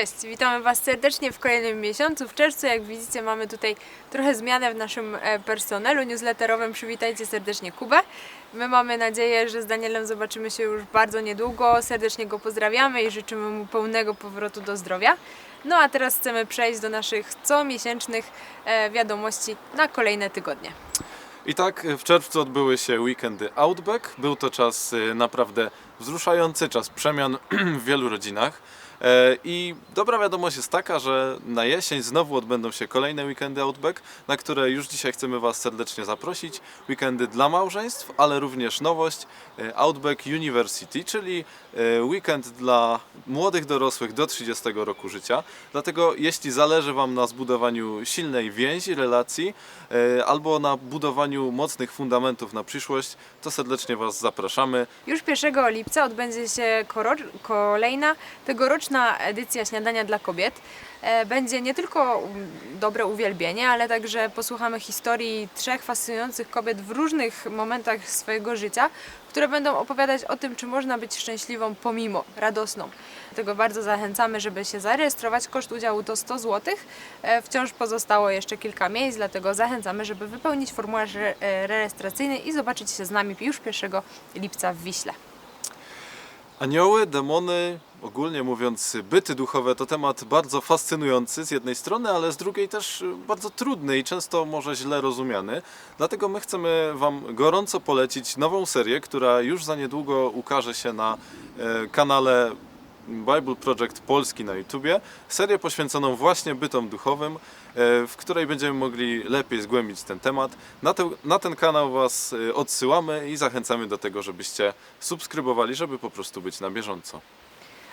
Cześć, witamy Was serdecznie w kolejnym miesiącu. W czerwcu, jak widzicie, mamy tutaj trochę zmianę w naszym e, personelu newsletterowym. Przywitajcie serdecznie Kubę. My mamy nadzieję, że z Danielem zobaczymy się już bardzo niedługo. Serdecznie go pozdrawiamy i życzymy mu pełnego powrotu do zdrowia. No a teraz chcemy przejść do naszych comiesięcznych e, wiadomości na kolejne tygodnie. I tak w czerwcu odbyły się weekendy Outback. Był to czas y, naprawdę wzruszający, czas przemian w wielu rodzinach. E, I dobra wiadomość jest taka, że na jesień znowu odbędą się kolejne weekendy Outback, na które już dzisiaj chcemy Was serdecznie zaprosić. Weekendy dla małżeństw, ale również nowość e, Outback University, czyli e, weekend dla młodych dorosłych do 30 roku życia. Dlatego jeśli zależy Wam na zbudowaniu silnej więzi, relacji albo na budowaniu mocnych fundamentów na przyszłość, to serdecznie Was zapraszamy. Już 1 lipca odbędzie się kolejna tegoroczna edycja Śniadania dla Kobiet. E, Będzie nie tylko um, dobre uwielbienie, ale także posłuchamy historii trzech fascynujących kobiet w różnych momentach swojego życia, które będą opowiadać o tym, czy można być szczęśliwą pomimo, radosną. Dlatego bardzo zachęcamy, żeby się zarejestrować. Koszt udziału to 100 zł. E, Wciąż pozostało jeszcze kilka miejsc, dlatego zachęcamy, żeby wypełnić formularz e, rejestracyjny i zobaczyć się z nami już 1 lipca w Wiśle. Anioły, demony, ogólnie mówiąc byty duchowe to temat bardzo fascynujący z jednej strony, ale z drugiej też bardzo trudny i często może źle rozumiany. Dlatego my chcemy Wam gorąco polecić nową serię, która już za niedługo ukaże się na e, kanale Bible Project Polski na YouTubie. Serię poświęconą właśnie bytom duchowym, e, w której będziemy mogli lepiej zgłębić ten temat. Na, te, na ten kanał Was e, odsyłamy i zachęcamy do tego, żebyście subskrybowali, żeby po prostu być na bieżąco.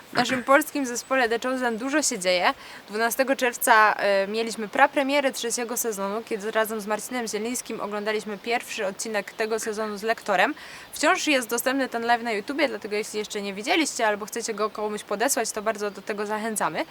W naszym polskim zespole The Chosen dużo się dzieje. 12 czerwca e, mieliśmy prapremierę trzeciego sezonu, kiedy razem z Marcinem Zielińskim oglądaliśmy pierwszy odcinek tego sezonu z lektorem. Wciąż jest dostępny ten live na YouTubie, dlatego jeśli jeszcze nie widzieliście albo chcecie go komuś podesłać, to bardzo do tego zachęcamy.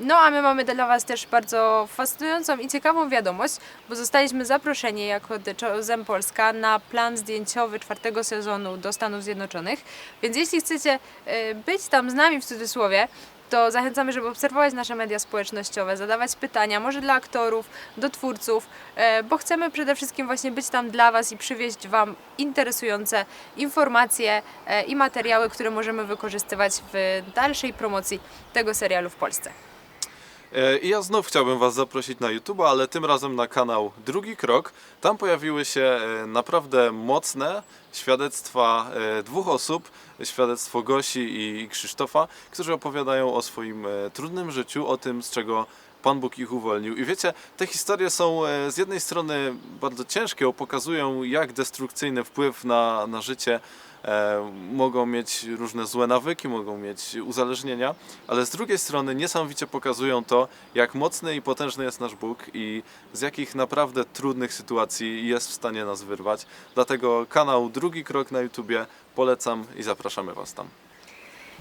No a my mamy dla Was też bardzo fascynującą i ciekawą wiadomość, bo zostaliśmy zaproszeni jako The Chosen Polska na plan zdjęciowy czwartego sezonu do Stanów Zjednoczonych. Więc jeśli chcecie e, być tam z nami w cudzysłowie, to zachęcamy, żeby obserwować nasze media społecznościowe, zadawać pytania, może dla aktorów, do twórców, e, bo chcemy przede wszystkim właśnie być tam dla Was i przywieźć Wam interesujące informacje e, i materiały, które możemy wykorzystywać w dalszej promocji tego serialu w Polsce. E, I ja znów chciałbym Was zaprosić na YouTube, ale tym razem na kanał Drugi Krok. Tam pojawiły się e, naprawdę mocne świadectwa e, dwóch osób, świadectwo Gosi i Krzysztofa, którzy opowiadają o swoim trudnym życiu, o tym, z czego Pan Bóg ich uwolnił. I wiecie, te historie są z jednej strony bardzo ciężkie, pokazują, jak destrukcyjny wpływ na, na życie mogą mieć różne złe nawyki, mogą mieć uzależnienia, ale z drugiej strony niesamowicie pokazują to, jak mocny i potężny jest nasz Bóg i z jakich naprawdę trudnych sytuacji jest w stanie nas wyrwać. Dlatego kanał Drugi Krok na YouTubie polecam i zapraszamy Was tam.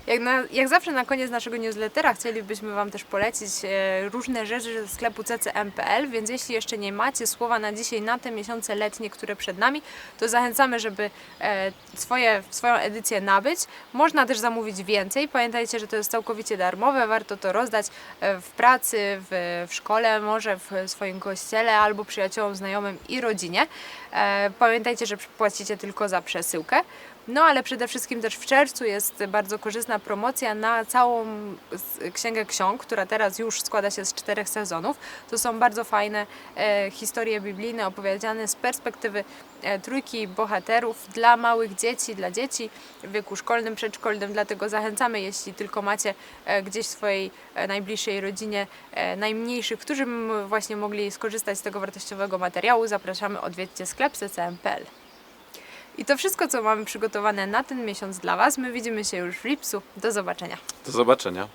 Jak, na, jak zawsze na koniec naszego newslettera chcielibyśmy Wam też polecić e, różne rzeczy ze sklepu ccm.pl, więc jeśli jeszcze nie macie słowa na dzisiaj, na te miesiące letnie, które przed nami, to zachęcamy, żeby e, swoje, swoją edycję nabyć. Można też zamówić więcej. Pamiętajcie, że to jest całkowicie darmowe, warto to rozdać e, w pracy, w, w szkole, może w swoim kościele albo przyjaciołom, znajomym i rodzinie. Pamiętajcie, że płacicie tylko za przesyłkę. No ale przede wszystkim też w czerwcu jest bardzo korzystna promocja na całą księgę ksiąg, która teraz już składa się z czterech sezonów. To są bardzo fajne e, historie biblijne opowiedziane z perspektywy e, trójki bohaterów dla małych dzieci, dla dzieci w wieku szkolnym, przedszkolnym. Dlatego zachęcamy, jeśli tylko macie e, gdzieś w swojej e, najbliższej rodzinie e, najmniejszych, którzy właśnie mogli skorzystać z tego wartościowego materiału, zapraszamy, odwiedźcie sklep ccm.pl. I to wszystko, co mamy przygotowane na ten miesiąc dla Was. My widzimy się już w lipcu. Do zobaczenia. Do zobaczenia.